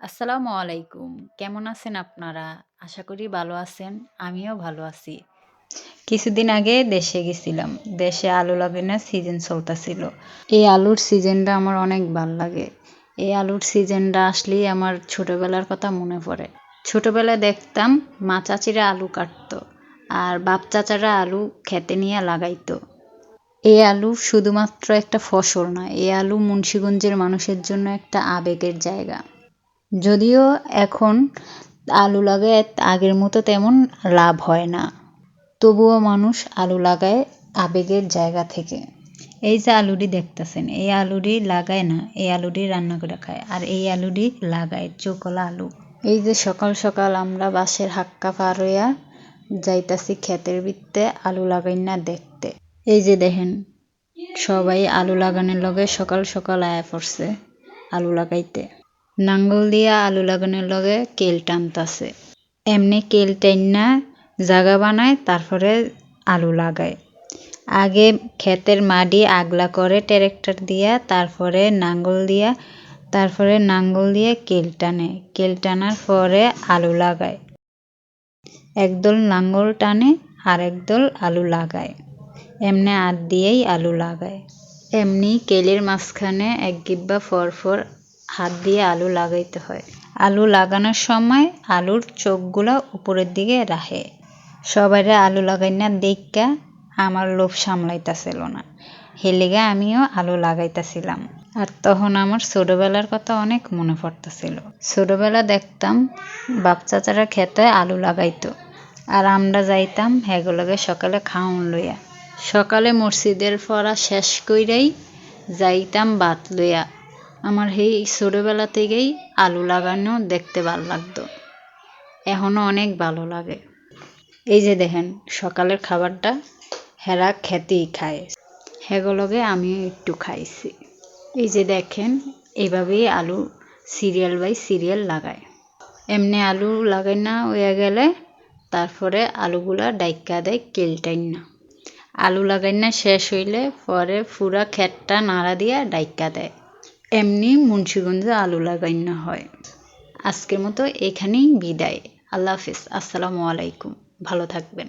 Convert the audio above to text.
আসসালামু আলাইকুম। কেমন আছেন আপনারা? আশা করি ভালো আছেন, আমিও ভালো আছি। কিছুদিন আগে দেশে গেছিলাম। দেশে আলু লাগানোর সিজন চলতেছিল। এই আলুর সিজনটা আমার অনেক ভালো লাগে। এই আলুর সিজনটা আসলেই আমার ছোটবেলার কথা মনে পড়ে। ছোটবেলায় দেখতাম মা চাচিরা আলু কাটতো আর বাপ চাচারা আলু খেতে নিয়ে লাগাইতো। এই আলু শুধুমাত্র একটা ফসল নয়, এই আলু মুন্সীগঞ্জের মানুষের জন্য একটা আবেগের জায়গা। যদিও এখন আলু লাগায় আগের মতো তেমন লাভ হয় না। তবুও মানুষ আলু লাগায় আবেগের জায়গা থেকে। এই যে আলুটি দেখতেছেন, এই আলুটি লাগায় না, এই আলুটি রান্না করে খায়, আর এই আলুটি লাগায় চোকলা আলু। এই যে সকাল সকাল আমরা বাসের হাক্কা পার হইয়া যাইতাছি ক্ষেতের ভিত্তে আলু লাগাই না দেখতে। এই যে দেখেন, সবাই আলু লাগানোর লগে সকাল সকাল আয়া পড়ছে আলু লাগাইতে। নাঙ্গল দিয়া আলু লাগানোর লগে কেল টানতাছে। এমনি কেল টাইনা জাগা বানায়, তারপরে আলু লাগায়। আগে ক্ষেতের মাটি আগলা করে ট্রাক্টর দিয়া, তারপরে নাঙ্গল দিয়া, তারপরে নাঙ্গল দিয়ে কেল টানে। কেল টানার পরে আলু লাগায়। একদল নাঙ্গল টানে আর একদল আলু লাগায়। এমনি হাত দিয়েই আলু লাগায়। এমনি কেলের মাঝখানে এক গিব্বা ফর ফর হাত দিয়ে আলু লাগাইতে হয়। আলু লাগানোর সময় আলুর চোখগুলা উপরের দিকে রাখে। সবাইরে আলু লাগাই না দেখা আমার লোভ সামলাইতাছিল না। হেলিগা আমিও আলু লাগাইতেছিলাম। আর তখন আমার ছোটবেলার কথা অনেক মনে পড়তেছিল। ছোটবেলা দেখতাম বাপ চাচারা খেতে আলু লাগাইতো। আর আমরা যাইতাম হেগুলোকে সকালে খাওন লইয়া। সকালে মসজিদের পড়া শেষ কইরাই যাইতাম ভাত লইয়া। আমার সেই ছোটোবেলা থেকেই আলু লাগানো দেখতে ভালো লাগতো। এখনও অনেক ভালো লাগে। এই যে দেখেন, সকালের খাবারটা হেরা খেতেই খায়। হেগুলোকে আমিও একটু খাইছি। এই যে দেখেন, এইভাবেই আলু সিরিয়াল বাই সিরিয়াল লাগায়। এমনি আলু লাগাই না হয়ে গেলে তারপরে আলুগুলা ডাইকা দেয় কেলটাই না। আলু লাগাই না শেষ হইলে পরে পুরা ক্ষেতটা নাড়া দিয়া ডাইকা দেয়। এমনি মুন্সিগঞ্জে আলু লাগাইন হয়। আজকের মতো এখানেই বিদায়। আল্লাহ হাফিজ। আসসালামু আলাইকুম। ভালো থাকবেন।